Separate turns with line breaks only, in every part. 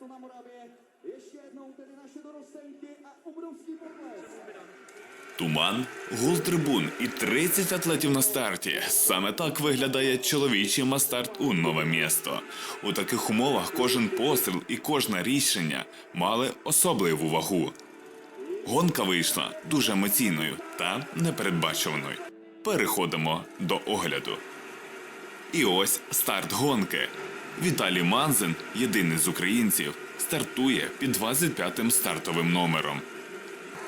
město na Moravě. Ještě jednou tedy naše dorostenky a obrovský potlesk.
Туман, гул трибун і 30 атлетів на старті. Саме так виглядає чоловічий мастарт у нове місто. У таких умовах кожен постріл і кожне рішення мали особливу вагу. Гонка вийшла дуже емоційною та непередбачуваною. Переходимо до огляду. І ось старт гонки. Віталій Манзин, єдиний з українців, стартує під 25-м стартовим номером.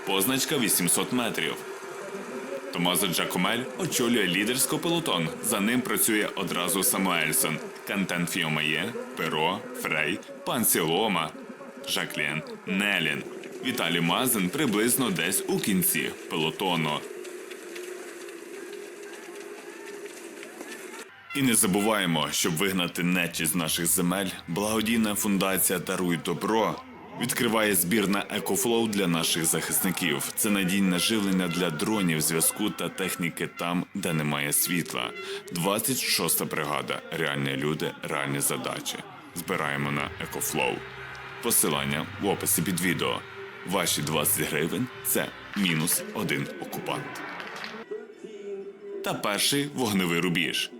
Позначка 800 метрів. Томазо Джакомель очолює лідерсько пелотон. За ним працює одразу Самуельсон, Кантен Фіомає, Перо, Фрей, Пан Сілома, Жаклін, Нелін. Віталій Мазин приблизно десь у кінці пелотону. І не забуваємо, щоб вигнати нечість з наших земель, благодійна фундація Даруй добро відкриває збір на екофлоу для наших захисників. Це надійне живлення для дронів, зв'язку та техніки там, де немає світла. 26-та бригада. Реальні люди, реальні задачі. Збираємо на екофлоу. Посилання в описі під відео. Ваші 20 гривень це мінус один окупант. Та перший вогневий рубіж.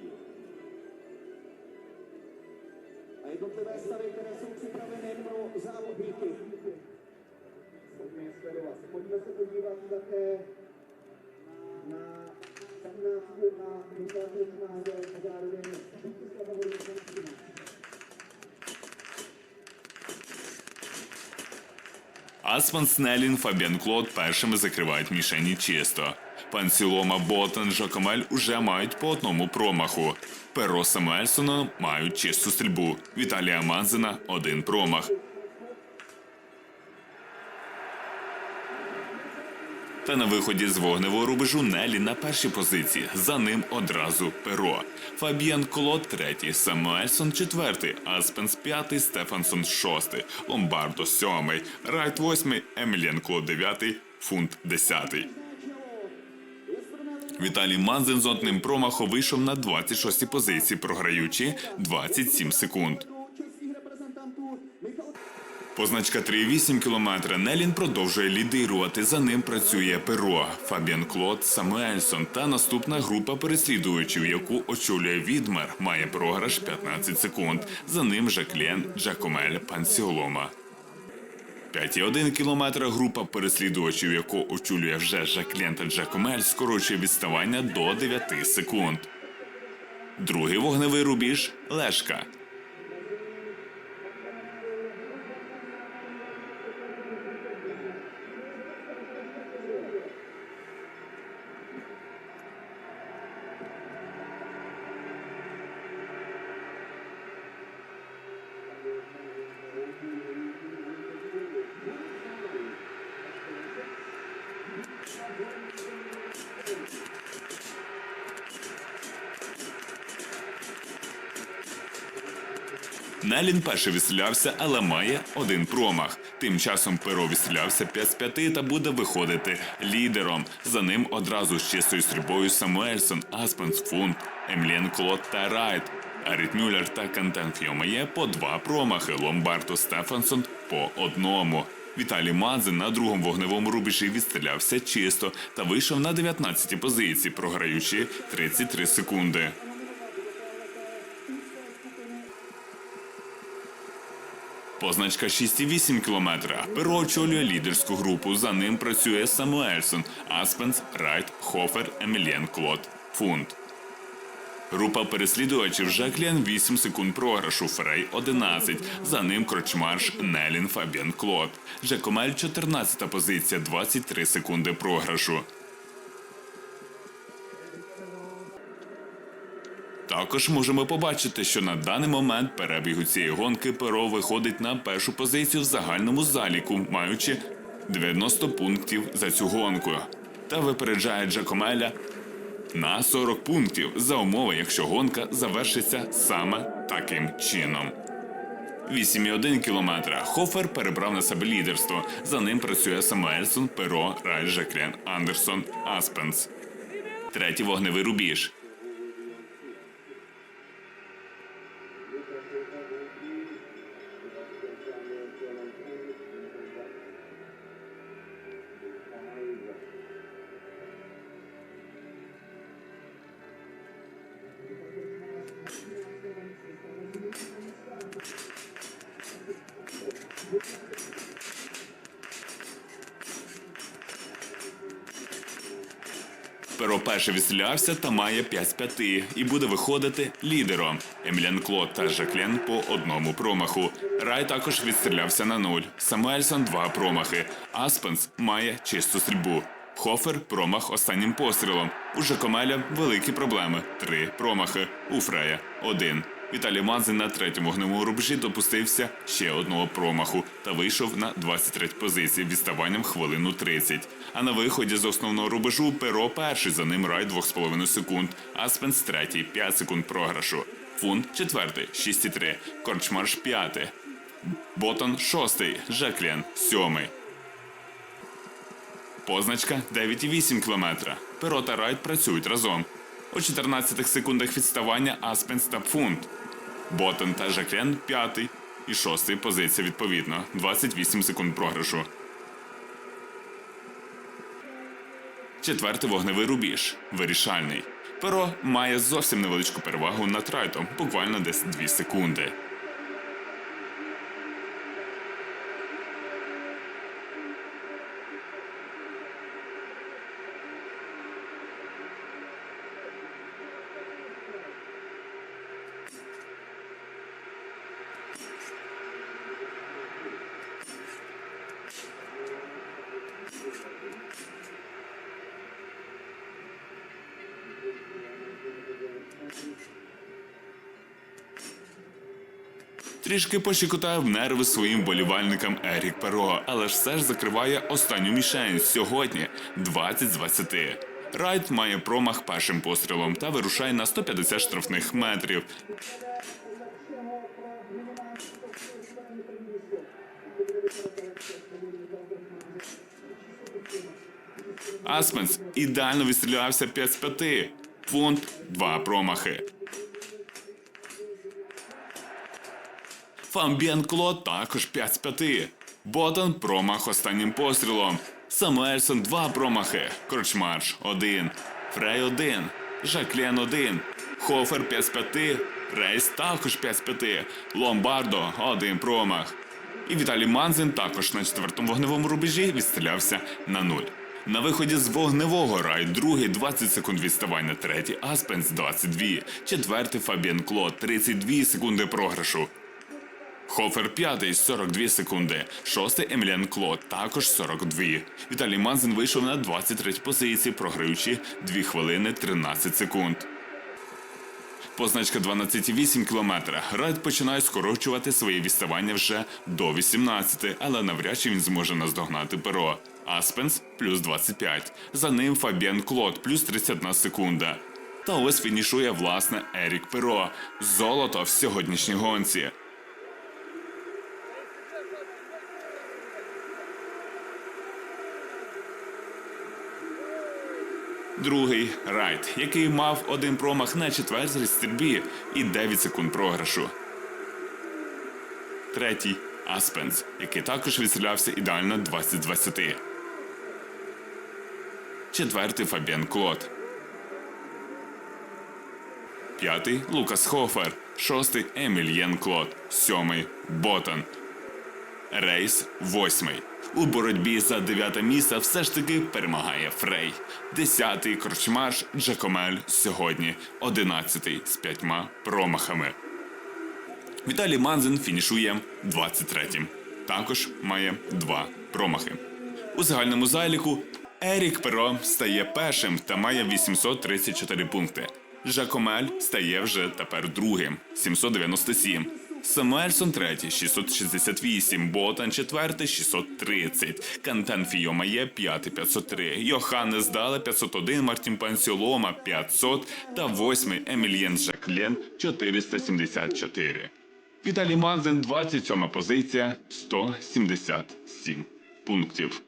Асман Снелін, Фабіан Клод першими закривають мішені чисто. Пан Сілома, Ботан, Жакомель уже мають по одному промаху. Перо Самуельсона мають чисту стрільбу. Віталія Манзина один промах. Та на виході з вогневого рубежу Нелі на першій позиції. За ним одразу перо. Фабіан Колот третій, Самуельсон четвертий, Аспенс п'ятий, Стефансон шостий, Ломбардо сьомий, Райт восьмий, Еміліан Клод дев'ятий, Фунт десятий. Віталій Манзин з одним промахом вийшов на 26-й позиції, програючи 27 секунд. Позначка 3,8 кілометра. Нелін продовжує лідирувати. За ним працює Перо, Фабіан Клод, Самуельсон та наступна група переслідувачів, яку очолює Відмер, має програш 15 секунд. За ним Жаклен, Джакомель, Пансіолома. 5,1 кілометра група переслідувачів, яку очолює вже Жаклен та Джакомель, скорочує відставання до 9 секунд. Другий вогневий рубіж Лешка. Нелін перший відстрілявся, але має один промах. Тим часом перо відстрілявся 5 з 5 та буде виходити лідером. За ним одразу з чистою стрільбою Самуельсон, Аспенс, Фунт, Емліен Клод та Райт. Аріт Мюллер та Кантен Фіомає по два промахи. Ломбарто Стефансон по одному. Віталій Мадзин на другому вогневому рубежі відстрілявся чисто та вийшов на 19-й позиції, програючи 33 секунди. Позначка 6,8 кілометра. Перо очолює лідерську групу. За ним працює Самуельсон, Аспенс, Райт, Хофер, Еміліен Клод, Фунт. Група переслідувачів Жакліан 8 секунд програшу, Фрей 11. За ним Крочмарш, Нелін, Фабіан Клод. Жакомель 14 позиція, 23 секунди програшу. Також можемо побачити, що на даний момент перебігу цієї гонки перо виходить на першу позицію в загальному заліку, маючи 90 пунктів за цю гонку, та випереджає Джакомеля на 40 пунктів за умови, якщо гонка завершиться саме таким чином. 8,1 кілометра. Хофер перебрав на себе лідерство. За ним працює Самуельсон, Перо, Жаклен, Андерсон, Аспенс. Третій вогневий рубіж. Перо перше відстрілявся та має 5 з 5 і буде виходити лідером. Емілян Клод та Жаклен по одному промаху. Рай також відстрілявся на нуль. Самуельсон два промахи. Аспенс має чисту стрільбу. Хофер промах останнім пострілом. У Жакомеля великі проблеми. Три промахи. У Фрея один. Віталій Мазин на третьому вогневому рубежі допустився ще одного промаху та вийшов на 23 позиції відставанням хвилину 30. А на виході з основного рубежу перо перший, за ним рай 2,5 секунд, Аспенс третій 5 секунд програшу. Фунт четвертий 6,3, Корчмарш п'ятий, Ботон шостий, Жаклен сьомий. Позначка 9,8 км. Перо та Райт працюють разом. У 14 секундах відставання Аспенс та Фунт. Ботон та Жаклен п'ятий і шостий позиція відповідно. 28 секунд програшу. Четвертий вогневий рубіж. Вирішальний. Перо має зовсім невеличку перевагу над Райтом, буквально десь 2 секунди. Трішки пощекотав нерви своїм болівальникам Ерік Перо, але ж все ж закриває останню мішень сьогодні 20 з 20. Райт має промах першим пострілом та вирушає на 150 штрафних метрів. Аспенс ідеально відстрілявся 5 з 5. Фунт 2 промахи. Фамбіан Клод також 5 з 5. Ботан промах останнім пострілом. Самуельсон 2 промахи. Корчмарш 1. Фрей 1. Жаклен 1. Хофер 5 з 5. Рейс також 5 з 5. Ломбардо 1 промах. І Віталій Манзин також на четвертому вогневому рубежі відстрілявся на нуль. На виході з вогневого рай другий 20 секунд відставання, третій Аспенс 22, четвертий Фабіан Клод 32 секунди програшу. Хофер п'ятий 42 секунди. Шостий Еміліан Клод також 42. Віталій Манзин вийшов на 23 позиції, програючи 2 хвилини 13 секунд. Позначка 12,8 км. Райд починає скорочувати своє відставання вже до 18, але навряд чи він зможе наздогнати перо. Аспенс плюс 25. За ним Фабіан Клод плюс 31 секунда. Та ось фінішує власне Ерік Перо. Золото в сьогоднішній гонці. Другий Райт, який мав один промах на четвертій стрільбі і 9 секунд програшу. Третій Аспенс, який також відстрілявся ідеально 20 з 20. Четвертий Фабіан Клод. П'ятий Лукас Хофер. Шостий Емільєн Клод. Сьомий Ботан. Рейс восьмий. У боротьбі за дев'яте місце все ж таки перемагає Фрей. Десятий корчмаш Джакомель сьогодні. Одинадцятий з п'ятьма промахами. Віталій Манзин фінішує 23-м. Також має два промахи. У загальному заліку Ерік Перо стає першим та має 834 пункти. Жакомель стає вже тепер другим 797. Самуельсон третій 668, Ботан четвертий 630, Кантен Фіома є п'ятий 503, Йоханнес Дале 501, Мартін Пансіолома 500 та восьмий Емільєн Жаклен 474. Віталій Манзен 27 позиція 177 пунктів.